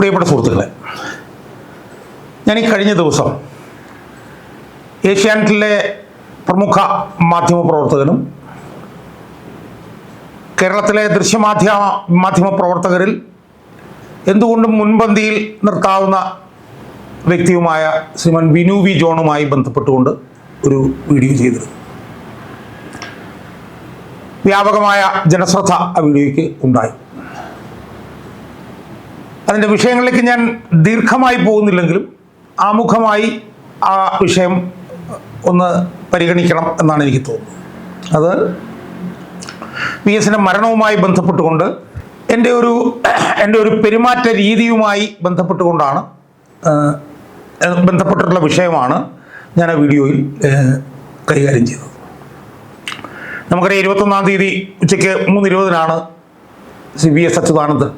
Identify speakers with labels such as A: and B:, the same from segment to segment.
A: പ്രിയപ്പെട്ട സുഹൃത്തുക്കളെ ഞാൻ ഈ കഴിഞ്ഞ ദിവസം ഏഷ്യാനെറ്റിലെ പ്രമുഖ മാധ്യമ പ്രവർത്തകനും കേരളത്തിലെ ദൃശ്യമാധ്യമ മാധ്യമ പ്രവർത്തകരിൽ എന്തുകൊണ്ടും മുൻപന്തിയിൽ നിർത്താവുന്ന വ്യക്തിയുമായ ശ്രീമൻ വിനു വി ജോണുമായി ബന്ധപ്പെട്ടുകൊണ്ട് ഒരു വീഡിയോ ചെയ്തിരുന്നു. വ്യാപകമായ ജനശ്രദ്ധ ആ വീഡിയോയ്ക്ക് ഉണ്ടായി. അതിന്റെ വിഷയങ്ങളിലേക്ക് ഞാൻ ദീർഘമായി പോകുന്നില്ലെങ്കിലും ആമുഖമായി ആ വിഷയം ഒന്ന് പരിഗണിക്കണം എന്നാണ് എനിക്ക് തോന്നുന്നത്. അത് വി എസിന്റെ മരണവുമായി ബന്ധപ്പെട്ടുകൊണ്ട് എന്റെ ഒരു എന്റെ ഒരു പെരുമാറ്റ രീതിയുമായി ബന്ധപ്പെട്ടുകൊണ്ടാണ് ബന്ധപ്പെട്ടിട്ടുള്ള വിഷയമാണ് ഞാൻ ആ വീഡിയോയിൽ കൈകാര്യം ചെയ്തത്. നമുക്കറിയാം ഇരുപത്തൊന്നാം തീയതി ഉച്ചയ്ക്ക് മൂന്ന് ഇരുപതിനാണ് സി വി എസ് അച്യുതാനന്ദൻ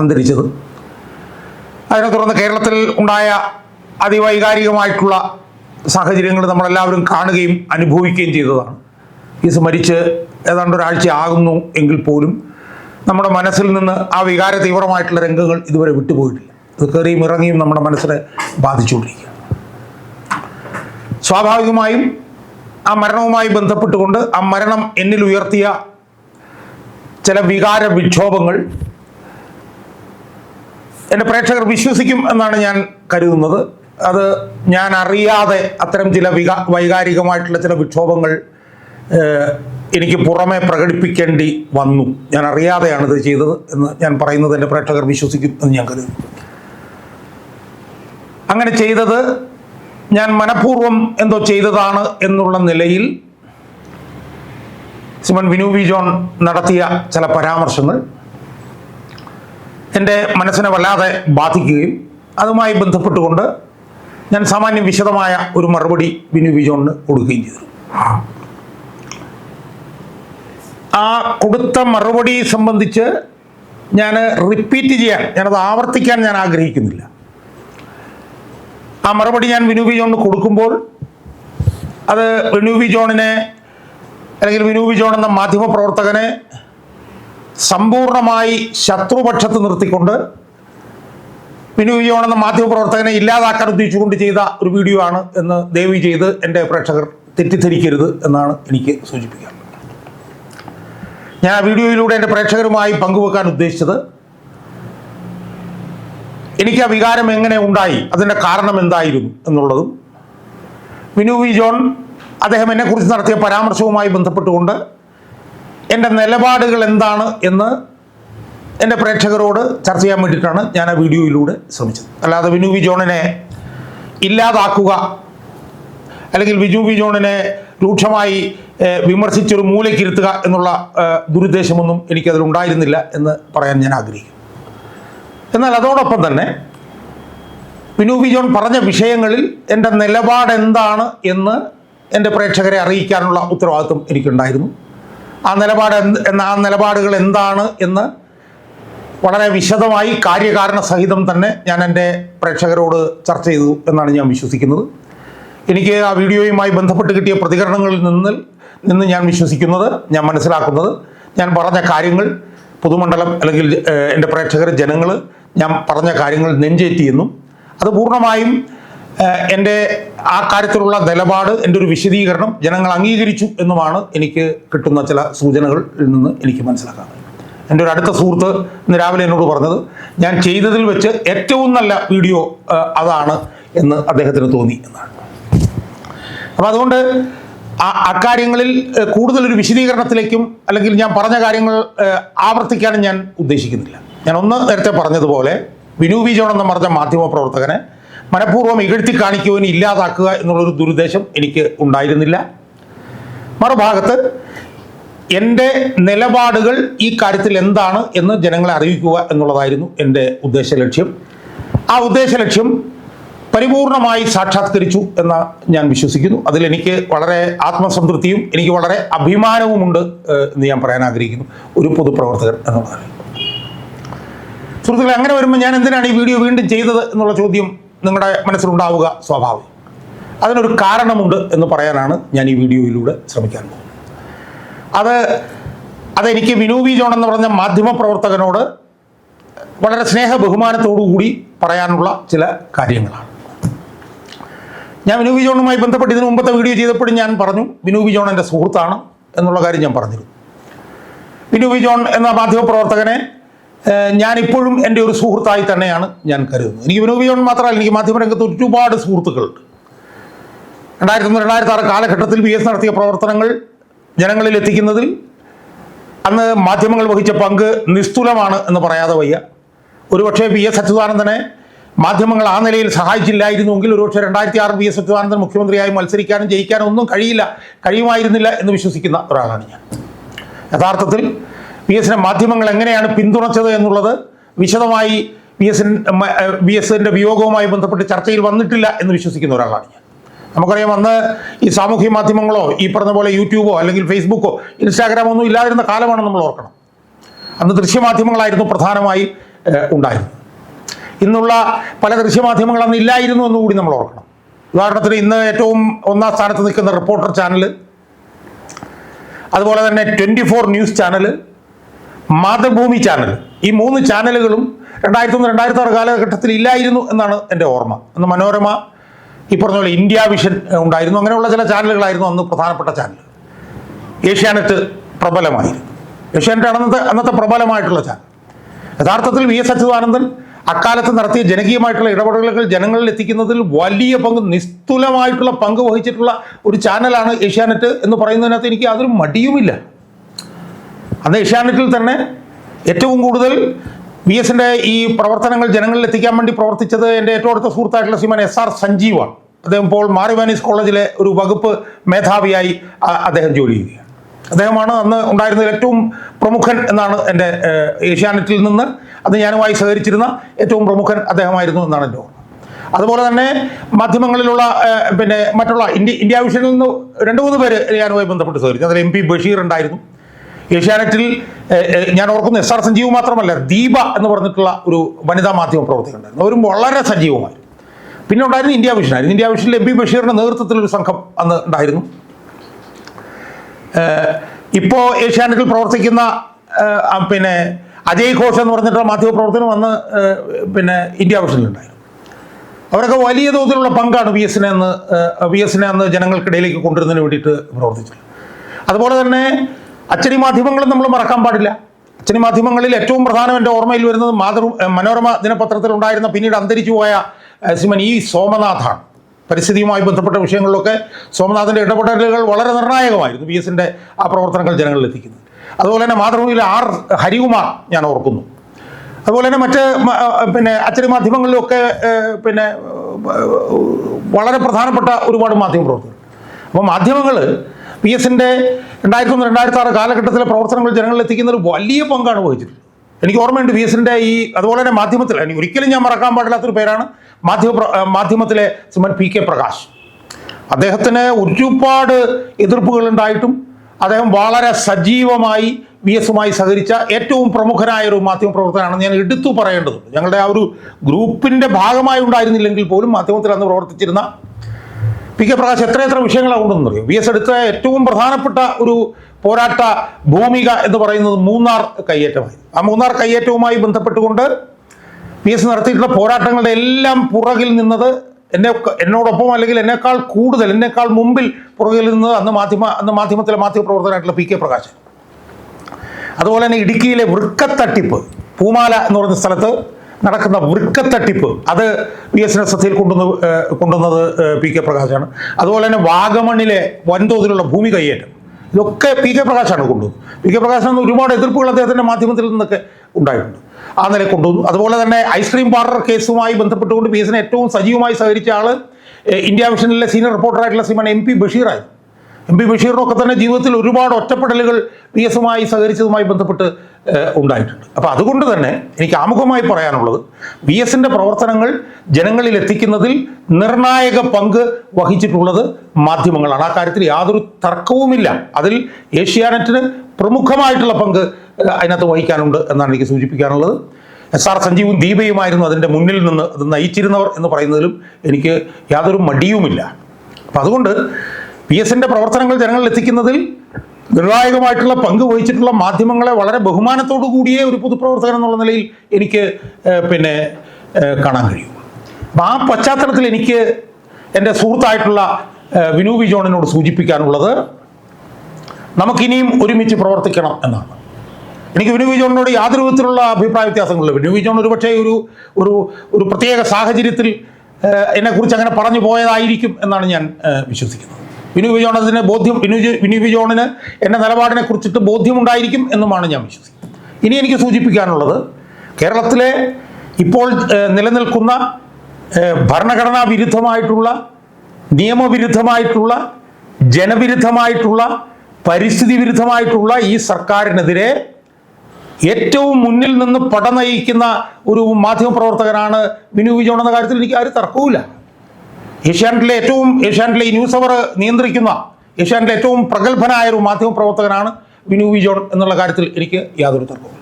A: അന്തരിച്ചത്. അതിനെ തുടർന്ന് കേരളത്തിൽ ഉണ്ടായ അതിവൈകാരികമായിട്ടുള്ള സാഹചര്യങ്ങൾ നമ്മളെല്ലാവരും കാണുകയും അനുഭവിക്കുകയും ചെയ്തതാണ്. ഈ മരിച്ച് ഏതാണ്ട് ഒരാഴ്ച ആകുന്നു എങ്കിൽ പോലും നമ്മുടെ മനസ്സിൽ നിന്ന് ആ വികാര തീവ്രമായിട്ടുള്ള രംഗങ്ങൾ ഇതുവരെ വിട്ടുപോയിട്ടില്ല. ഇത് കയറിയും ഇറങ്ങിയും നമ്മുടെ മനസ്സിനെ ബാധിച്ചുകൊണ്ടിരിക്കുക സ്വാഭാവികമായും ആ മരണവുമായി ബന്ധപ്പെട്ടുകൊണ്ട് ആ മരണം എന്നിൽ ഉയർത്തിയ ചില വികാര വിക്ഷോഭങ്ങൾ എന്റെ പ്രേക്ഷകർ വിശ്വസിക്കും എന്നാണ് ഞാൻ കരുതുന്നത്. അത് ഞാൻ അറിയാതെ അത്തരം ചില വികാ വൈകാരികമായിട്ടുള്ള ചില വിക്ഷോഭങ്ങൾ എനിക്ക് പുറമെ പ്രകടിപ്പിക്കേണ്ടി വന്നു. ഞാൻ അറിയാതെയാണ് ഇത് ചെയ്തത് എന്ന് ഞാൻ പറയുന്നത് എന്റെ പ്രേക്ഷകർ വിശ്വസിക്കും എന്ന് ഞാൻ കരുതുന്നു. അങ്ങനെ ചെയ്തത് ഞാൻ മനഃപൂർവം എന്തോ ചെയ്തതാണ് എന്നുള്ള നിലയിൽ സിമൻ വിനു വി ജോൺ നടത്തിയ ചില പരാമർശങ്ങൾ. എന്റെ മനസ്സിനെ വല്ലാതെ ബാധിക്കുകയും അതുമായി ബന്ധപ്പെട്ടുകൊണ്ട് ഞാൻ സാമാന്യം വിശദമായ ഒരു മറുപടി ബിനു വിജോണിന് കൊടുക്കുകയും ചെയ്തു. ആ കൊടുത്ത മറുപടി സംബന്ധിച്ച് ഞാൻ റിപ്പീറ്റ് ചെയ്യാൻ ഞാനത് ആവർത്തിക്കാൻ ഞാൻ ആഗ്രഹിക്കുന്നില്ല. ആ മറുപടി ഞാൻ വിനു ബിജോണിന് കൊടുക്കുമ്പോൾ അത് വിനു ബിജോണിനെ അല്ലെങ്കിൽ വിനു ബിജോൺ എന്ന മാധ്യമ പ്രവർത്തകനെ സമ്പൂർണമായി ശത്രുപക്ഷത്ത് നിർത്തിക്കൊണ്ട് എന്ന മാധ്യമപ്രവർത്തകനെ ഇല്ലാതാക്കാൻ ഉദ്ദേശിച്ചുകൊണ്ട് ചെയ്ത ഒരു വീഡിയോ ആണ് എന്ന് ദയവ് ചെയ്ത് എന്റെ പ്രേക്ഷകർ തെറ്റിദ്ധരിക്കരുത് എന്നാണ് എനിക്ക് സൂചിപ്പിക്കാൻ ഞാൻ ആ വീഡിയോയിലൂടെ എന്റെ പ്രേക്ഷകരുമായി പങ്കുവെക്കാൻ ഉദ്ദേശിച്ചത് എനിക്ക് ആ വികാരം എങ്ങനെ ഉണ്ടായി അതിന്റെ കാരണം എന്തായിരുന്നു എന്നുള്ളതും വിനു വി ജോൺ അദ്ദേഹം എന്നെക്കുറിച്ച് നടത്തിയ പരാമർശവുമായി ബന്ധപ്പെട്ടുകൊണ്ട് എന്റെ നിലപാടുകൾ എന്താണ് എന്ന് എന്റെ പ്രേക്ഷകരോട് ചർച്ച ചെയ്യാൻ വേണ്ടിയിട്ടാണ് ഞാൻ ആ വീഡിയോയിലൂടെ ശ്രമിച്ചത്. അല്ലാതെ വിനു വി ജോണിനെ ഇല്ലാതാക്കുക അല്ലെങ്കിൽ വിജു വി ജോണിനെ രൂക്ഷമായി വിമർശിച്ചൊരു മൂലയ്ക്കിരുത്തുക എന്നുള്ള ദുരുദ്ദേശമൊന്നും എനിക്കതിലുണ്ടായിരുന്നില്ല എന്ന് പറയാൻ ഞാൻ ആഗ്രഹിക്കുന്നു. എന്നാൽ അതോടൊപ്പം തന്നെ വിനു വി ജോൺ പറഞ്ഞ വിഷയങ്ങളിൽ എന്റെ നിലപാട് എന്താണ് എന്ന് എന്റെ പ്രേക്ഷകരെ അറിയിക്കാനുള്ള ഉത്തരവാദിത്വം എനിക്കുണ്ടായിരുന്നു. ആ നിലപാട് എന്ത് ആ നിലപാടുകൾ എന്താണ് എന്ന് വളരെ വിശദമായി കാര്യകാരണ സഹിതം തന്നെ ഞാൻ എന്റെ പ്രേക്ഷകരോട് ചർച്ച ചെയ്തു എന്നാണ് ഞാൻ വിശ്വസിക്കുന്നത്. എനിക്ക് ആ വീഡിയോയുമായി ബന്ധപ്പെട്ട് കിട്ടിയ പ്രതികരണങ്ങളിൽ നിന്ന് നിന്ന് ഞാൻ വിശ്വസിക്കുന്നത് ഞാൻ മനസ്സിലാക്കുന്നത് ഞാൻ പറഞ്ഞ കാര്യങ്ങൾ പൊതുമണ്ഡലം അല്ലെങ്കിൽ എന്റെ പ്രേക്ഷകർ ജനങ്ങൾ ഞാൻ പറഞ്ഞ കാര്യങ്ങൾ നെഞ്ചേറ്റിയെന്നും അത് പൂർണമായും എന്റെ ആ കാര്യത്തിലുള്ള നിലപാട് എന്റെ ഒരു വിശദീകരണം ജനങ്ങൾ അംഗീകരിച്ചു എന്നുമാണ് എനിക്ക് കിട്ടുന്ന ചില സൂചനകളിൽ നിന്ന് എനിക്ക് മനസ്സിലാക്കാൻ. എന്റെ ഒരു അടുത്ത സുഹൃത്ത് ഇന്ന് രാവിലെ എന്നോട് പറഞ്ഞത് ഞാൻ ചെയ്തതിൽ വെച്ച് ഏറ്റവും നല്ല വീഡിയോ അതാണ് എന്ന് അദ്ദേഹത്തിന് തോന്നി എന്നാണ് അപ്പം അതുകൊണ്ട് അക്കാര്യങ്ങളിൽ കൂടുതലൊരു വിശദീകരണത്തിലേക്കും അല്ലെങ്കിൽ ഞാൻ പറഞ്ഞ കാര്യങ്ങൾ ആവർത്തിക്കാനും ഞാൻ ഉദ്ദേശിക്കുന്നില്ല ഞാൻ ഒന്ന് നേരത്തെ പറഞ്ഞതുപോലെ വിനു വി ജോൺ എന്ന് പറഞ്ഞ മാധ്യമ പ്രവർത്തകനെ മനഃപൂർവം ഇകഴ്ത്തി കാണിക്കുവാൻ ഇല്ലാതാക്കുക എന്നുള്ളൊരു ദുരുദ്ദേശം എനിക്ക് ഉണ്ടായിരുന്നില്ല. മറുഭാഗത്ത് എന്റെ നിലപാടുകൾ ഈ കാര്യത്തിൽ എന്താണ് എന്ന് ജനങ്ങളെ അറിയിക്കുക എന്നുള്ളതായിരുന്നു എന്റെ ഉദ്ദേശ ലക്ഷ്യം. ആ ഉദ്ദേശ ലക്ഷ്യം പരിപൂർണമായി സാക്ഷാത്കരിച്ചു എന്ന് ഞാൻ വിശ്വസിക്കുന്നു. അതിൽ എനിക്ക് വളരെ ആത്മസംതൃപ്തിയും എനിക്ക് വളരെ അഭിമാനവുമുണ്ട് എന്ന് ഞാൻ പറയാൻ ആഗ്രഹിക്കുന്നു. ഒരു പൊതുപ്രവർത്തകൻ എന്നുള്ളതാണ്. സുഹൃത്തുക്കളെ അങ്ങനെ വരുമ്പോൾ ഞാൻ എന്തിനാണ് ഈ വീഡിയോ വീണ്ടും ചെയ്തത് എന്നുള്ള ചോദ്യം നിങ്ങളുടെ മനസ്സിലുണ്ടാവുക സ്വാഭാവികം. അതിനൊരു കാരണമുണ്ട് എന്ന് പറയാനാണ് ഞാൻ ഈ വീഡിയോയിലൂടെ ശ്രമിക്കാൻ പോകുന്നത്. അത് അതെനിക്ക് വിനു ജോൺ എന്ന് പറഞ്ഞ മാധ്യമപ്രവർത്തകനോട് വളരെ സ്നേഹ ബഹുമാനത്തോടു കൂടി പറയാനുള്ള ചില കാര്യങ്ങളാണ്. ഞാൻ വിനു ജോണുമായി ബന്ധപ്പെട്ട് ഇതിനു മുമ്പത്തെ വീഡിയോ ചെയ്തപ്പോഴും ഞാൻ പറഞ്ഞു വിനു ജോൺ എന്റെ സുഹൃത്താണ് എന്നുള്ള കാര്യം ഞാൻ പറഞ്ഞിരുന്നു. വിനു ജോൺ എന്ന മാധ്യമപ്രവർത്തകനെ ഏഹ്, ഞാനിപ്പോഴും എന്റെ ഒരു സുഹൃത്തായി തന്നെയാണ് ഞാൻ കരുതുന്നത്. എനിക്ക് വിനോദിയോൺ മാത്രമല്ല എനിക്ക് മാധ്യമരംഗത്ത് ഒരുപാട് സുഹൃത്തുക്കളുണ്ട്. രണ്ടായിരത്തി ഒന്ന് രണ്ടായിരത്തി ആറ് കാലഘട്ടത്തിൽ ബി എസ് നടത്തിയ പ്രവർത്തനങ്ങൾ ജനങ്ങളിൽ എത്തിക്കുന്നതിൽ അന്ന് മാധ്യമങ്ങൾ വഹിച്ച പങ്ക് നിസ്തുലമാണ് എന്ന് പറയാതെ വയ്യ. ഒരുപക്ഷെ വി എസ് അച്യുതാനന്ദനെ മാധ്യമങ്ങൾ ആ നിലയിൽ സഹായിച്ചില്ലായിരുന്നുവെങ്കിൽ ഒരുപക്ഷെ രണ്ടായിരത്തി ആറ് വി എസ് അച്യുതാനന്ദൻ മുഖ്യമന്ത്രിയായി മത്സരിക്കാനും ജയിക്കാനും ഒന്നും കഴിയില്ല കഴിയുമായിരുന്നില്ല എന്ന് വിശ്വസിക്കുന്ന ഒരാളാണ് ഞാൻ. യഥാർത്ഥത്തിൽ പി എസിനെ മാധ്യമങ്ങൾ എങ്ങനെയാണ് പിന്തുണച്ചത് എന്നുള്ളത് വിശദമായി പി എസ് വി എസിന്റെ വിയോഗവുമായി ബന്ധപ്പെട്ട് ചർച്ചയിൽ വന്നിട്ടില്ല എന്ന് വിശ്വസിക്കുന്ന ഒരാളാണ് ഞാൻ. നമുക്കറിയാം അന്ന് ഈ സാമൂഹ്യ മാധ്യമങ്ങളോ ഈ പറഞ്ഞ പോലെ യൂട്യൂബോ അല്ലെങ്കിൽ ഫേസ്ബുക്കോ ഇൻസ്റ്റാഗ്രാമോ ഒന്നും ഇല്ലാതിരുന്ന കാലമാണ് നമ്മൾ ഓർക്കണം. അന്ന് ദൃശ്യമാധ്യമങ്ങളായിരുന്നു പ്രധാനമായി ഉണ്ടായിരുന്നത്. ഇന്നുള്ള പല ദൃശ്യമാധ്യമങ്ങൾ അന്ന് ഇല്ലായിരുന്നു എന്ന് കൂടി നമ്മൾ ഓർക്കണം. ഉദാഹരണത്തിന് ഇന്ന് ഏറ്റവും ഒന്നാം സ്ഥാനത്ത് നിൽക്കുന്ന റിപ്പോർട്ടർ ചാനൽ അതുപോലെ തന്നെ twenty four news channel Mathrubhumi channel. ഈ മൂന്ന് ചാനലുകളും രണ്ടായിരത്തി ഒന്ന് രണ്ടായിരത്തി ആറ് കാലഘട്ടത്തിൽ ഇല്ലായിരുന്നു എന്നാണ് എന്റെ ഓർമ്മ. അന്ന് മനോരമ ഈ പറഞ്ഞ പോലെ ഇന്ത്യ വിഷൻ ഉണ്ടായിരുന്നു. അങ്ങനെയുള്ള ചില ചാനലുകളായിരുന്നു അന്ന് പ്രധാനപ്പെട്ട ചാനൽ. ഏഷ്യാനെറ്റ് പ്രബലമായിരുന്നു. ഏഷ്യാനെറ്റ് അന്നത്തെ അന്നത്തെ പ്രബലമായിട്ടുള്ള ചാനൽ. യഥാർത്ഥത്തിൽ വി എസ് അച്യുതാനന്ദൻ അക്കാലത്ത് നടത്തിയ ജനകീയമായിട്ടുള്ള ഇടപെടലുകൾ ജനങ്ങളിൽ എത്തിക്കുന്നതിൽ വലിയ പങ്ക് നിസ്തുലമായിട്ടുള്ള പങ്ക് വഹിച്ചിട്ടുള്ള ഒരു ചാനലാണ് ഏഷ്യാനെറ്റ് എന്ന് പറയുന്നതിനകത്ത് എനിക്ക് യാതൊരു മടിയുമില്ല. അന്ന് ഏഷ്യാനെറ്റിൽ തന്നെ ഏറ്റവും കൂടുതൽ വി എസിന്റെ ഈ പ്രവർത്തനങ്ങൾ ജനങ്ങളിൽ എത്തിക്കാൻ വേണ്ടി പ്രവർത്തിച്ചത് എന്റെ ഏറ്റവും അടുത്ത സുഹൃത്തായിട്ടുള്ള ശ്രീമാൻ എസ് ആർ സഞ്ജീവാണ്. അദ്ദേഹം ഇപ്പോൾ മാറിവാനീസ് കോളേജിലെ ഒരു വകുപ്പ് മേധാവിയായി അദ്ദേഹം ജോലി ചെയ്യുകയാണ്. അദ്ദേഹമാണ് അന്ന് ഉണ്ടായിരുന്ന ഏറ്റവും പ്രമുഖൻ എന്നാണ് എന്റെ ഏഷ്യാനെറ്റിൽ നിന്ന് അത് ഞാനുമായി സഹകരിച്ചിരുന്ന ഏറ്റവും പ്രമുഖൻ അദ്ദേഹമായിരുന്നു എന്നാണ് എന്റെ ഓർമ്മ. അതുപോലെ തന്നെ മാധ്യമങ്ങളിലുള്ള പിന്നെ മറ്റുള്ള ഇന്ത്യ ഇന്ത്യ വിഷനിൽ നിന്ന് രണ്ട് മൂന്ന് പേര് ഞാനുമായി ബന്ധപ്പെട്ട് സഹകരിച്ചു. അതിൽ എം പി ബഷീർ ഉണ്ടായിരുന്നു. ഏഷ്യാനെറ്റിൽ ഞാൻ ഓർക്കുന്ന എസ് ആർ സഞ്ജീവ് മാത്രമല്ല ദീപ എന്ന് പറഞ്ഞിട്ടുള്ള ഒരു വനിതാ മാധ്യമ പ്രവർത്തകർ ഉണ്ടായിരുന്നു അവരും വളരെ സജീവമായി പിന്നെ ഉണ്ടായിരുന്നു ഇന്ത്യ വിഷനായിരുന്നു ഇന്ത്യ വിഷനിൽ എം പി നേതൃത്വത്തിൽ ഒരു സംഘം അന്ന് ഉണ്ടായിരുന്നു. ഇപ്പോൾ ഏഷ്യാനെറ്റിൽ പ്രവർത്തിക്കുന്ന പിന്നെ അജയ് ഘോഷ് എന്ന് പറഞ്ഞിട്ടുള്ള മാധ്യമപ്രവർത്തനം അന്ന് ഏഹ്, പിന്നെ ഇന്ത്യ വിഷനിലുണ്ടായിരുന്നു അവരൊക്കെ വലിയ തോതിലുള്ള പങ്കാണ് വി എസിനെ അന്ന് വി എസിനെ അന്ന് ജനങ്ങൾക്കിടയിലേക്ക് കൊണ്ടുവരുന്നതിന് വേണ്ടിയിട്ട് പ്രവർത്തിച്ചത്. അതുപോലെ തന്നെ അച്ചടി മാധ്യമങ്ങളും നമ്മൾ മറക്കാൻ പാടില്ല. അച്ചടി മാധ്യമങ്ങളിൽ ഏറ്റവും പ്രധാനം എന്റെ ഓർമ്മയിൽ വരുന്നത് മാതൃ മനോരമ ദിനപത്രത്തിൽ ഉണ്ടായിരുന്ന പിന്നീട് അന്തരിച്ചു പോയ ശ്രീമൻ ഇ സോമനാഥാണ്. പരിസ്ഥിതിയുമായി ബന്ധപ്പെട്ട വിഷയങ്ങളിലൊക്കെ സോമനാഥിന്റെ ഇടപെടലുകൾ വളരെ നിർണായകമായിരുന്നു പി എസിന്റെ ആ പ്രവർത്തനങ്ങൾ ജനങ്ങളിൽ എത്തിക്കുന്നത്. അതുപോലെ തന്നെ മാതൃഭൂമിയിലെ ആർ ഹരികുമാർ ഞാൻ ഓർക്കുന്നു. അതുപോലെ തന്നെ മറ്റ് പിന്നെ അച്ചടി മാധ്യമങ്ങളിലൊക്കെ പിന്നെ വളരെ പ്രധാനപ്പെട്ട ഒരുപാട് മാധ്യമപ്രവർത്തകർ. അപ്പോൾ മാധ്യമങ്ങൾ പി എസിന്റെ രണ്ടായിരത്തി ഒന്ന് രണ്ടായിരത്തി ആറ് കാലഘട്ടത്തിലെ പ്രവർത്തനങ്ങൾ ജനങ്ങളിൽ എത്തിക്കുന്നതിൽ വലിയ പങ്കാണ് വഹിച്ചിട്ടുള്ളത്. എനിക്ക് ഓർമ്മയുണ്ട് പി എസിന്റെ ഈ അതുപോലെ തന്നെ മാധ്യമത്തിൽ എനിക്ക് ഒരിക്കലും ഞാൻ മറക്കാൻ പാടില്ലാത്തൊരു പേരാണ് മാധ്യമ മാധ്യമത്തിലെ ശ്രീമൻ പി കെ പ്രകാശ്. അദ്ദേഹത്തിന് ഒരുപാട് എതിർപ്പുകൾ ഉണ്ടായിട്ടും അദ്ദേഹം വളരെ സജീവമായി വി എസുമായി സഹകരിച്ച ഏറ്റവും പ്രമുഖനായ ഒരു മാധ്യമപ്രവർത്തകനാണെന്ന് ഞാൻ എടുത്തു പറയേണ്ടതുണ്ട്. ഞങ്ങളുടെ ആ ഒരു ഗ്രൂപ്പിന്റെ ഭാഗമായി ഉണ്ടായിരുന്നില്ലെങ്കിൽ പോലും മാധ്യമത്തിൽ അന്ന് പ്രവർത്തിച്ചിരുന്ന പി കെ പ്രകാശ് എത്ര എത്ര വിഷയങ്ങളാണ് കൊണ്ടുവന്നറിയോ വി എസ് എടുത്ത ഏറ്റവും പ്രധാനപ്പെട്ട ഒരു പോരാട്ട ഭൂമിക എന്ന് പറയുന്നത് മൂന്നാർ കയ്യേറ്റമായിരുന്നു ആ മൂന്നാർ കയ്യേറ്റവുമായി ബന്ധപ്പെട്ടുകൊണ്ട് പി എസ് നടത്തിയിട്ടുള്ള പോരാട്ടങ്ങളുടെ എല്ലാം പുറകിൽ നിന്നത് എന്നെ എന്നോടൊപ്പം അല്ലെങ്കിൽ എന്നേക്കാൾ കൂടുതൽ എന്നേക്കാൾ മുമ്പിൽ പുറകിൽ നിന്നത് അന്ന് മാധ്യമ അന്ന് മാധ്യമത്തിലെ മാധ്യമപ്രവർത്തകനായിട്ടുള്ള പി കെ പ്രകാശ് അതുപോലെ തന്നെ ഇടുക്കിയിലെ വൃക്കത്തട്ടിപ്പ് പൂമാല എന്ന് പറയുന്ന സ്ഥലത്ത് നടക്കുന്ന വൃക്കത്തട്ടിപ്പ്. അത് വി എസ് ശ്രദ്ധയിൽ കൊണ്ടുവന്ന് കൊണ്ടുവന്നത് പി കെ പ്രകാശാണ്. അതുപോലെ തന്നെ വാഗമണ്ണിലെ വൻതോതിലുള്ള ഭൂമി കയ്യേറ്റം. ഇതൊക്കെ പി കെ പ്രകാശാണ് കൊണ്ടുവന്നത്. പി കെ പ്രകാശൻ ഒരുപാട് എതിർപ്പുകൾ അദ്ദേഹത്തിന്റെ മാധ്യമത്തിൽ നിന്നൊക്കെ ഉണ്ടായിട്ടുണ്ട്. ആ നില കൊണ്ടുവന്നു. അതുപോലെ തന്നെ ഐസ്ക്രീം പാർലർ കേസുമായി ബന്ധപ്പെട്ടുകൊണ്ട് പി എസിനെ ഏറ്റവും സജീവമായി സഹകരിച്ച ആൾ ഇന്ത്യ വിഷനിലെ സീനിയർ റിപ്പോർട്ടറായിട്ടുള്ള ശ്രീമാൻ എം പി ബഷീറായിരുന്നു. എം പി ബഷീറിനൊക്കെ തന്നെ ജീവിതത്തിൽ ഒരുപാട് ഒറ്റപ്പെടലുകൾ പി എസുമായി സഹകരിച്ചതുമായി ബന്ധപ്പെട്ട് ഉണ്ടായിട്ടുണ്ട്. അപ്പോൾ അതുകൊണ്ട് തന്നെ എനിക്ക് ആമുഖമായി പറയാനുള്ളത് വി എസിന്റെ പ്രവർത്തനങ്ങൾ ജനങ്ങളിൽ എത്തിക്കുന്നതിൽ നിർണായക പങ്ക് വഹിച്ചിട്ടുള്ളത് മാധ്യമങ്ങളാണ്. ആ കാര്യത്തിൽ യാതൊരു തർക്കവുമില്ല. അതിൽ ഏഷ്യാനെറ്റിന് പ്രമുഖമായിട്ടുള്ള പങ്ക് അതിനകത്ത് വഹിക്കാനുണ്ട് എന്നാണ് എനിക്ക് സൂചിപ്പിക്കാനുള്ളത്. എസ് ആർ സഞ്ജീവും ദീപയുമായിരുന്നു അതിന്റെ മുന്നിൽ നിന്ന് അത് നയിച്ചിരുന്നവർ എന്ന് പറയുന്നതിലും എനിക്ക് യാതൊരു മടിയുമില്ല. അപ്പം അതുകൊണ്ട് പി എസിന്റെ പ്രവർത്തനങ്ങൾ ജനങ്ങളിൽ എത്തിക്കുന്നതിൽ നിർണായകമായിട്ടുള്ള പങ്ക് വഹിച്ചിട്ടുള്ള മാധ്യമങ്ങളെ വളരെ ബഹുമാനത്തോടു കൂടിയേ ഒരു പൊതുപ്രവർത്തകൻ എന്നുള്ള നിലയിൽ എനിക്ക് പിന്നെ കാണാൻ കഴിയും. അപ്പം ആ പശ്ചാത്തലത്തിൽ എനിക്ക് എന്റെ സുഹൃത്തായിട്ടുള്ള വിനു വി ജോണിനോട് സൂചിപ്പിക്കാനുള്ളത് നമുക്കിനിയും ഒരുമിച്ച് പ്രവർത്തിക്കണം എന്നാണ്. എനിക്ക് വിനു വി ജോണിനോട് യാതൊരു വിധത്തിലുള്ള അഭിപ്രായ വ്യത്യാസങ്ങളില്ല. വിനു വി ജോൺ ഒരു പക്ഷേ ഒരു ഒരു ഒരു പ്രത്യേക സാഹചര്യത്തിൽ എന്നെക്കുറിച്ച് അങ്ങനെ പറഞ്ഞു പോയതായിരിക്കും എന്നാണ് ഞാൻ വിശ്വസിക്കുന്നത്. വിനു വിജോണത്തിന് ബോധ്യം വിനു വിനു വിജോണിന് എന്റെ നിലപാടിനെ കുറിച്ചിട്ട് ബോധ്യമുണ്ടായിരിക്കും എന്നുമാണ് ഞാൻ വിശ്വസിക്കുന്നത്. ഇനി എനിക്ക് സൂചിപ്പിക്കാനുള്ളത് കേരളത്തിലെ ഇപ്പോൾ നിലനിൽക്കുന്ന ഭരണഘടനാ വിരുദ്ധമായിട്ടുള്ള നിയമവിരുദ്ധമായിട്ടുള്ള ജനവിരുദ്ധമായിട്ടുള്ള പരിസ്ഥിതി വിരുദ്ധമായിട്ടുള്ള ഈ സർക്കാരിനെതിരെ ഏറ്റവും മുന്നിൽ നിന്ന് പട നയിക്കുന്ന ഒരു മാധ്യമപ്രവർത്തകനാണ് വിനു വിജോൺ എന്ന കാര്യത്തിൽ എനിക്ക് ആരും തർക്കവുമില്ല. ഏഷ്യാനെറ്റിലെ ഏറ്റവും ഏഷ്യാനെറ്റിലെ ന്യൂസ് അവർ നിയന്ത്രിക്കുന്ന ഏഷ്യാനെറ്റിലെ ഏറ്റവും പ്രഗത്ഭനായ ഒരു മാധ്യമപ്രവർത്തകനാണ് വിനു വിജോൺ എന്നുള്ള കാര്യത്തിൽ എനിക്ക് യാതൊരു തർക്കവും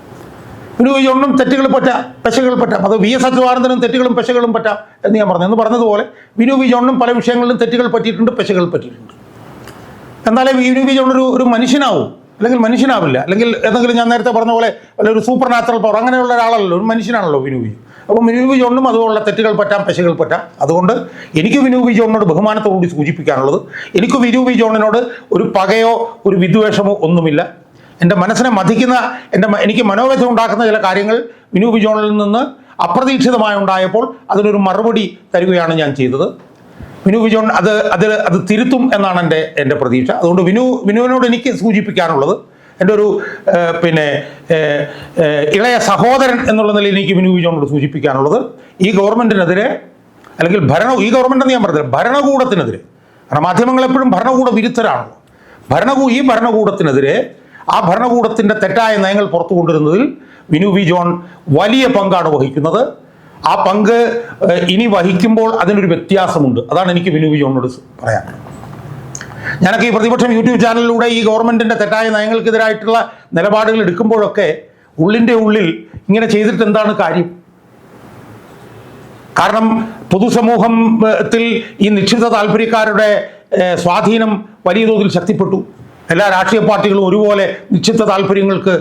A: വിനു വിജോണിനും തെറ്റുകൾ പറ്റാം പെശകൾ പറ്റാം അത് വി എസ് അച്യുതാനന്ദനും തെറ്റുകളും പെശകളും പറ്റാം എന്ന് ഞാൻ പറഞ്ഞു. എന്ന് പറഞ്ഞതുപോലെ വിനു വിജോണിനും പല വിഷയങ്ങളിലും തെറ്റുകൾ പറ്റിയിട്ടുണ്ട് പെശകൾ പറ്റിയിട്ടുണ്ട്. എന്നാലേ വിനു വിജോൺ ഒരു ഒരു മനുഷ്യനാവും. അല്ലെങ്കിൽ മനുഷ്യനാവില്ല. അല്ലെങ്കിൽ എന്തെങ്കിലും ഞാൻ നേരത്തെ പറഞ്ഞ പോലെ അല്ല ഒരു സൂപ്പർ നാച്ചുറൽ പവർ അങ്ങനെയുള്ള ഒരാളല്ലോ ഒരു മനുഷ്യനാണല്ലോ വിനു വിജോൺ അപ്പോൾ വിനു വിജോണിനും അതുപോലുള്ള തെറ്റുകൾ പറ്റാം പെശകൾ പറ്റാം. അതുകൊണ്ട് എനിക്ക് വിനു വിജോണിനോട് ബഹുമാനത്തോടുകൂടി സൂചിപ്പിക്കാനുള്ളത് എനിക്ക് വിനു വിജോണിനോട് ഒരു പകയോ ഒരു വിദ്വേഷമോ ഒന്നുമില്ല. എന്റെ മനസ്സിനെ മതിക്കുന്ന എന്റെ എനിക്ക് മനോവ്യഥം ഉണ്ടാക്കുന്ന ചില കാര്യങ്ങൾ വിനു വിജോണിൽ നിന്ന് അപ്രതീക്ഷിതമായി ഉണ്ടായപ്പോൾ അതിനൊരു മറുപടി തരികയാണ് ഞാൻ ചെയ്തത്. വിനു വിജോൺ അത് അത് അത് തിരുത്തും എന്നാണ് എന്റെ എന്റെ പ്രതീക്ഷ. അതുകൊണ്ട് വിനു വിനുവിനോട് എനിക്ക് സൂചിപ്പിക്കാനുള്ളത് എന്റെ ഒരു പിന്നെ ഇളയ സഹോദരൻ എന്നുള്ള നിലയിൽ എനിക്ക് വിനു വിജോണിനോട് സൂചിപ്പിക്കാനുള്ളത്. ഈ ഗവൺമെന്റിനെതിരെ അല്ലെങ്കിൽ ഭരണ ഈ ഗവൺമെന്റ് ഞാൻ പറഞ്ഞത് ഭരണകൂടത്തിനെതിരെ. കാരണം മാധ്യമങ്ങൾ എപ്പോഴും ഭരണകൂട വിരുദ്ധരാണല്ലോ. ഭരണകൂ ഈ ഭരണകൂടത്തിനെതിരെ ആ ഭരണകൂടത്തിന്റെ തെറ്റായ നയങ്ങൾ പുറത്തു കൊണ്ടുവരുന്നതിൽ വിനു വി ജോൺ വലിയ പങ്കാണ് വഹിക്കുന്നത്. ആ പങ്ക് ഇനി വഹിക്കുമ്പോൾ അതിനൊരു വ്യത്യാസമുണ്ട്. അതാണ് എനിക്ക് വിനു വി ജോണിനോട് പറയാൻ. ഞാനൊക്കെ ഈ പ്രതിപക്ഷം യൂട്യൂബ് ചാനലിലൂടെ ഈ ഗവൺമെന്റിന്റെ തെറ്റായ നയങ്ങൾക്കെതിരായിട്ടുള്ള നിലപാടുകൾ എടുക്കുമ്പോഴൊക്കെ ഉള്ളിന്റെ ഉള്ളിൽ ഇങ്ങനെ ചെയ്തിട്ട് എന്താണ് കാര്യം? കാരണം പൊതുസമൂഹത്തിൽ ഈ നിക്ഷിപ്ത താല്പര്യക്കാരുടെ സ്വാധീനം വലിയ തോതിൽ ശക്തിപ്പെട്ടു. എല്ലാ രാഷ്ട്രീയ പാർട്ടികളും ഒരുപോലെ നിശ്ചിത താല്പര്യങ്ങൾക്ക്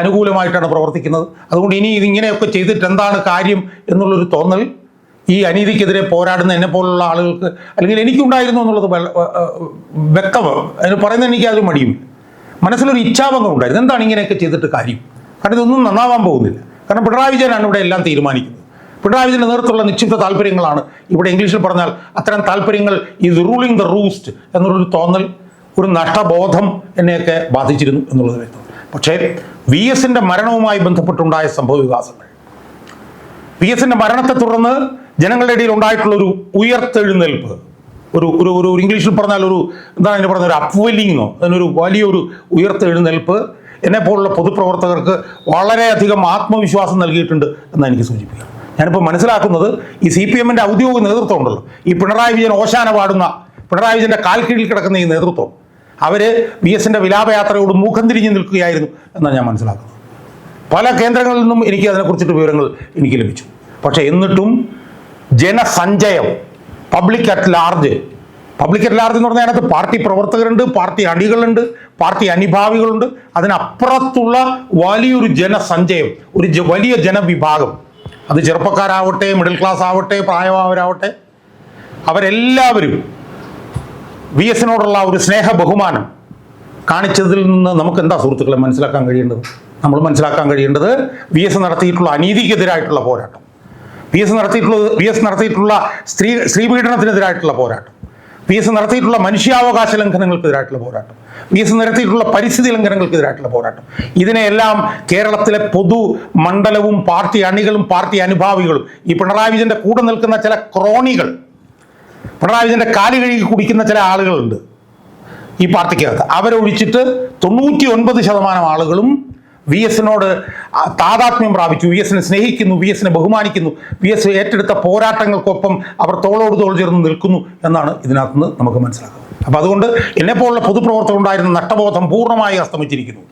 A: അനുകൂലമായിട്ടാണ് പ്രവർത്തിക്കുന്നത്. അതുകൊണ്ട് ഇനി ഇതിങ്ങനെയൊക്കെ ചെയ്തിട്ട് എന്താണ് കാര്യം എന്നുള്ളൊരു തോന്നൽ ഈ അനീതിക്കെതിരെ പോരാടുന്ന എന്നെ പോലുള്ള ആളുകൾക്ക് അല്ലെങ്കിൽ എനിക്കുണ്ടായിരുന്നു എന്നുള്ളത് വ്യക്തം അതിന് പറയുന്നത് എനിക്ക് അത് മടിയും മനസ്സിലൊരു ഇച്ഛാഭംഗം ഉണ്ടായിരുന്നു. എന്താണ് ഇങ്ങനെയൊക്കെ ചെയ്തിട്ട് കാര്യം? കാരണം ഇതൊന്നും നന്നാവാൻ പോകുന്നില്ല. കാരണം പിണറായി വിജയനാണ് ഇവിടെ എല്ലാം തീരുമാനിക്കുന്നത്. പിണറായി വിജയന്റെ നേതൃത്വമുള്ള നിശ്ചിത താല്പര്യങ്ങളാണ് ഇവിടെ ഇംഗ്ലീഷിൽ പറഞ്ഞാൽ അത്തരം താല്പര്യങ്ങൾ ഈസ് റൂളിംഗ് ദ റൂസ്റ്റ് എന്നുള്ളൊരു തോന്നൽ ഒരു നഷ്ടബോധം എന്നെയൊക്കെ ബാധിച്ചിരുന്നു എന്നുള്ളത് വ്യക്തം പക്ഷേ വി എസിന്റെ മരണവുമായി ബന്ധപ്പെട്ടുണ്ടായ സംഭവ വികാസങ്ങൾ വി എസിന്റെ മരണത്തെ തുടർന്ന് ജനങ്ങളുടെ ഇടയിൽ ഉണ്ടായിട്ടുള്ള ഒരു ഉയർത്തെഴുന്നേൽപ്പ് ഒരു ഒരു ഒരു ഇംഗ്ലീഷിൽ പറഞ്ഞാൽ ഒരു എന്താണ് അതിന് പറഞ്ഞ ഒരു അപ്വെല്ലിങ്ങോ അതിനൊരു വലിയൊരു ഉയർത്തെഴുന്നേൽപ്പ് എന്നെ പോലുള്ള പൊതുപ്രവർത്തകർക്ക് വളരെയധികം ആത്മവിശ്വാസം നൽകിയിട്ടുണ്ട് എന്നാണ് എനിക്ക് സൂചിപ്പിക്കാം. ഞാനിപ്പോൾ മനസ്സിലാക്കുന്നത് ഈ സി പി എമ്മിന്റെ ഔദ്യോഗിക നേതൃത്വം ഉണ്ടല്ലോ. ഈ പിണറായി വിജയൻ ഓശാന പാടുന്ന പിണറായി വിജയന്റെ കാൽക്കീഴിൽ കിടക്കുന്ന ഈ നേതൃത്വം അവർ വി എസിന്റെ വിലാപയാത്രയോട് മുഖം തിരിഞ്ഞു നിൽക്കുകയായിരുന്നു എന്നാണ് ഞാൻ മനസ്സിലാക്കുന്നത്. പല കേന്ദ്രങ്ങളിൽ നിന്നും എനിക്ക് അതിനെക്കുറിച്ചിട്ട് വിവരങ്ങൾ എനിക്ക് ലഭിച്ചു. പക്ഷേ എന്നിട്ടും ജനസഞ്ചയം public at large public at large എന്ന് പറഞ്ഞാൽ അതിനകത്ത് പാർട്ടി പ്രവർത്തകരുണ്ട് പാർട്ടി അണികളുണ്ട് പാർട്ടി അനുഭാവികളുണ്ട് അതിനപ്പുറത്തുള്ള വലിയൊരു ജനസഞ്ചയം ഒരു വലിയ ജനവിഭാഗം. അത് ചെറുപ്പക്കാരാവട്ടെ മിഡിൽ ക്ലാസ് ആവട്ടെ പ്രായമായവരാവട്ടെ അവരെല്ലാവരും വി എസിനോടുള്ള ഒരു സ്നേഹ ബഹുമാനം കാണിച്ചതിൽ നിന്ന് നമുക്ക് എന്താ സുഹൃത്തുക്കളെ മനസ്സിലാക്കാൻ കഴിയേണ്ടത്? നമ്മൾ മനസ്സിലാക്കാൻ കഴിയേണ്ടത് വി എസ് നടത്തിയിട്ടുള്ള അനീതിക്കെതിരായിട്ടുള്ള പോരാട്ടം. വി എസ് നടത്തിയിട്ടുള്ള വി എസ് നടത്തിയിട്ടുള്ള സ്ത്രീ സ്ത്രീപീഡനത്തിനെതിരായിട്ടുള്ള പോരാട്ടം. വി എസ് നടത്തിയിട്ടുള്ള മനുഷ്യാവകാശ ലംഘനങ്ങൾക്കെതിരായിട്ടുള്ള പോരാട്ടം. വി എസ് നടത്തിയിട്ടുള്ള പരിസ്ഥിതി ലംഘനങ്ങൾക്കെതിരായിട്ടുള്ള പോരാട്ടം. ഇതിനെയെല്ലാം കേരളത്തിലെ പൊതു മണ്ഡലവും പാർട്ടി അണികളും പാർട്ടി അനുഭാവികളും ഈ പിണറായി വിജയന്റെ കൂടെ നിൽക്കുന്ന ചില ക്രോണികൾ പിണറായി വിജയന്റെ കാൽ കഴുകി കുടിക്കുന്ന ചില ആളുകളുണ്ട് ഈ പാർട്ടിക്കകത്ത്. അവരൊഴിച്ചിട്ട് തൊണ്ണൂറ്റി ഒൻപത് ശതമാനം ആളുകളും വി എസിനോട് താതാത്മ്യം പ്രാപിച്ചു. വി എസിനെ സ്നേഹിക്കുന്നു വി എസിനെ ബഹുമാനിക്കുന്നു. വി എസ് ഏറ്റെടുത്ത പോരാട്ടങ്ങൾക്കൊപ്പം അവർ തോളോട് തോൾ ചേർന്ന് നിൽക്കുന്നു എന്നാണ് ഇതിനകത്ത് നിന്ന് നമുക്ക് മനസ്സിലാക്കുന്നത്. അപ്പോൾ അതുകൊണ്ട് എന്നെപ്പോലുള്ള പൊതുപ്രവർത്തകർ ഉണ്ടായിരുന്ന നഷ്ടബോധം പൂർണമായി അസ്തമിച്ചിരിക്കുന്നു.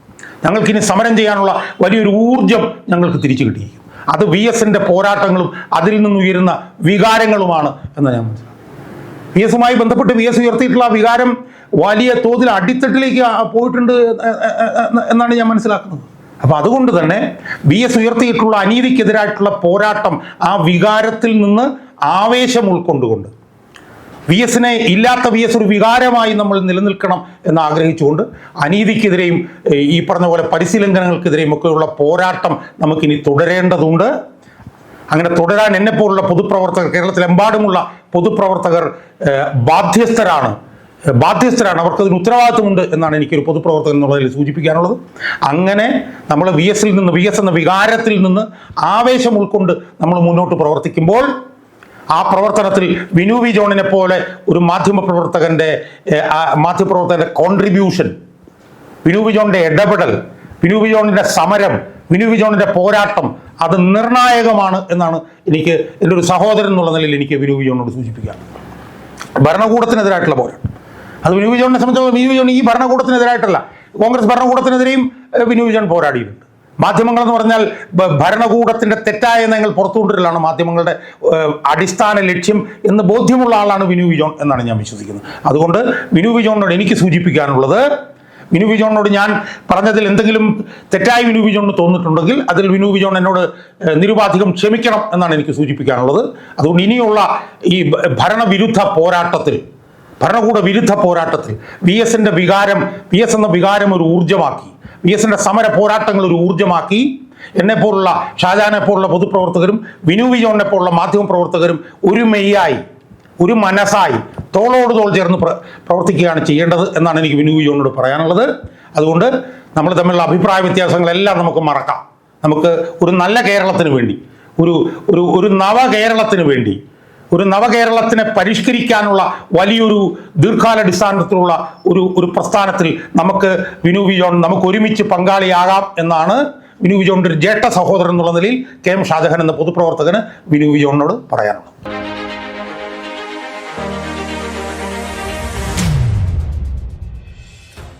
A: ഞങ്ങൾക്കിനി സമരം ചെയ്യാനുള്ള വലിയൊരു ഊർജം ഞങ്ങൾക്ക് തിരിച്ചു കിട്ടിയിരിക്കും അത് വി എസിന്റെ പോരാട്ടങ്ങളും അതിൽ നിന്നുയരുന്ന വികാരങ്ങളുമാണ് എന്ന് ഞാൻ മനസ്സിലാക്കുന്നു. വി എസുമായി ബന്ധപ്പെട്ട് വി എസ് ഉയർത്തിയിട്ടുള്ള വികാരം വലിയ തോതിൽ അടിത്തട്ടിലേക്ക് പോയിട്ടുണ്ട് എന്നാണ് ഞാൻ മനസ്സിലാക്കുന്നത്. അപ്പൊ അതുകൊണ്ട് തന്നെ വി എസ് ഉയർത്തിയിട്ടുള്ള അനീതിക്കെതിരായിട്ടുള്ള പോരാട്ടം ആ വികാരത്തിൽ നിന്ന് ആവേശം ഉൾക്കൊണ്ടുകൊണ്ട് വി എസിനെ ഇല്ലാത്ത വി എസ് ഒരു വികാരമായി നമ്മൾ നിലനിൽക്കണം എന്ന് ആഗ്രഹിച്ചുകൊണ്ട് അനീതിക്കെതിരെയും ഈ പറഞ്ഞ പോലെ പരിശീലനങ്ങൾക്കെതിരെയും ഒക്കെയുള്ള പോരാട്ടം നമുക്കിനി തുടരേണ്ടതുണ്ട്. അങ്ങനെ തുടരാൻ എന്നെപ്പോലുള്ള പൊതുപ്രവർത്തകർ കേരളത്തിലെമ്പാടുമുള്ള പൊതുപ്രവർത്തകർ ബാധ്യസ്ഥരാണ്. ബാധ്യസ്ഥരാണ്. അവർക്ക് അതിന് ഉത്തരവാദിത്വമുണ്ട് എന്നാണ് എനിക്കൊരു പൊതുപ്രവർത്തകൻ എന്നുള്ളതിൽ സൂചിപ്പിക്കാനുള്ളത്. അങ്ങനെ നമ്മൾ വി എസിൽ നിന്ന് വി എസ് എന്ന വികാരത്തിൽ നിന്ന് ആവേശം ഉൾക്കൊണ്ട് നമ്മൾ മുന്നോട്ട് പ്രവർത്തിക്കുമ്പോൾ ആ പ്രവർത്തനത്തിൽ വിനു വി ജോണിനെ പോലെ ഒരു മാധ്യമ പ്രവർത്തകന്റെ മാധ്യമപ്രവർത്തകന്റെ കോൺട്രിബ്യൂഷൻ വിനു വി ജോണിന്റെ ഇടപെടൽ വിനു വി ജോണിന്റെ സമരം വിനു വിജോണിന്റെ പോരാട്ടം അത് നിർണായകമാണ് എന്നാണ് എനിക്ക് എന്റെ ഒരു സഹോദരൻ എന്നുള്ള നിലയിൽ എനിക്ക് വിനു വിജോണിനോട് ജോണിനോട് സൂചിപ്പിക്കാം ഭരണകൂടത്തിനെതിരായിട്ടുള്ള പോരാട്ടം. അത് വിനു വിജോണിനെ സംബന്ധിച്ച് വിനു വി ജോൺ ഈ ഭരണകൂടത്തിനെതിരായിട്ടല്ല. കോൺഗ്രസ് ഭരണകൂടത്തിനെതിരെയും വിനു വിജോൺ പോരാടിയിട്ടുണ്ട്. മാധ്യമങ്ങൾ എന്ന് പറഞ്ഞാൽ ഭരണകൂടത്തിന്റെ തെറ്റായ നയങ്ങൾ പുറത്തുകൊണ്ടിരലാണ് മാധ്യമങ്ങളുടെ അടിസ്ഥാന ലക്ഷ്യം എന്ന് ബോധ്യമുള്ള ആളാണ് വിനു വിജോൺ എന്നാണ് ഞാൻ വിശ്വസിക്കുന്നത്. അതുകൊണ്ട് വിനു വിജോണിനോട് എനിക്ക് സൂചിപ്പിക്കാനുള്ളത് വിനു ബിജോണിനോട് ഞാൻ പറഞ്ഞതിൽ എന്തെങ്കിലും തെറ്റായി വിനു ബിജോണിന് തോന്നിയിട്ടുണ്ടെങ്കിൽ അതിൽ വിനു ബിജോൺ എന്നോട് നിരുപാധികം ക്ഷമിക്കണം എന്നാണ് എനിക്ക് സൂചിപ്പിക്കാനുള്ളത്. അതുകൊണ്ട് ഇനിയുള്ള ഈ ഭരണവിരുദ്ധ പോരാട്ടത്തിൽ ഭരണകൂട വിരുദ്ധ പോരാട്ടത്തിൽ വി എസിന്റെ വികാരം വി എസ് എന്ന വികാരം ഒരു ഊർജമാക്കി വി എസിന്റെ സമര പോരാട്ടങ്ങൾ ഒരു ഊർജമാക്കി എന്നെ പോലുള്ള ഷാജാനെ പോലുള്ള പൊതുപ്രവർത്തകരും വിനു വിജോണിനെ പോലുള്ള മാധ്യമ പ്രവർത്തകരും ഒരു മെയ്യായി ഒരു മനസ്സായി തോളോട് തോൾ ചേർന്ന് പ്ര- പ്രവർത്തിക്കുകയാണ് ചെയ്യേണ്ടത് എന്നാണ് എനിക്ക് വിനു ജോണിനോട് പറയാനുള്ളത്. അതുകൊണ്ട് നമ്മൾ തമ്മിലുള്ള അഭിപ്രായ വ്യത്യാസങ്ങളെല്ലാം നമുക്ക് മറക്കാം. നമുക്ക് ഒരു നല്ല കേരളത്തിന് വേണ്ടി ഒരു ഒരു ഒരു നവ കേരളത്തിന് വേണ്ടി ഒരു നവകേരളത്തിനെ പരിഷ്കരിക്കാനുള്ള വലിയൊരു ദീർഘാലടിസ്ഥാനത്തിലുള്ള ഒരു ഒരു പ്രസ്ഥാനത്തിൽ നമുക്ക് വിനു വിജോൺ നമുക്ക് ഒരുമിച്ച് പങ്കാളിയാകാം എന്നാണ് വിനു വിജോണിന്റെ ഒരു ജേട്ട സഹോദരൻ എന്നുള്ള നിലയിൽ കെ എം ഷാജഹാൻ എന്ന പൊതുപ്രവർത്തകന് വിനു വിജോണിനോട് പറയാനുള്ളത്.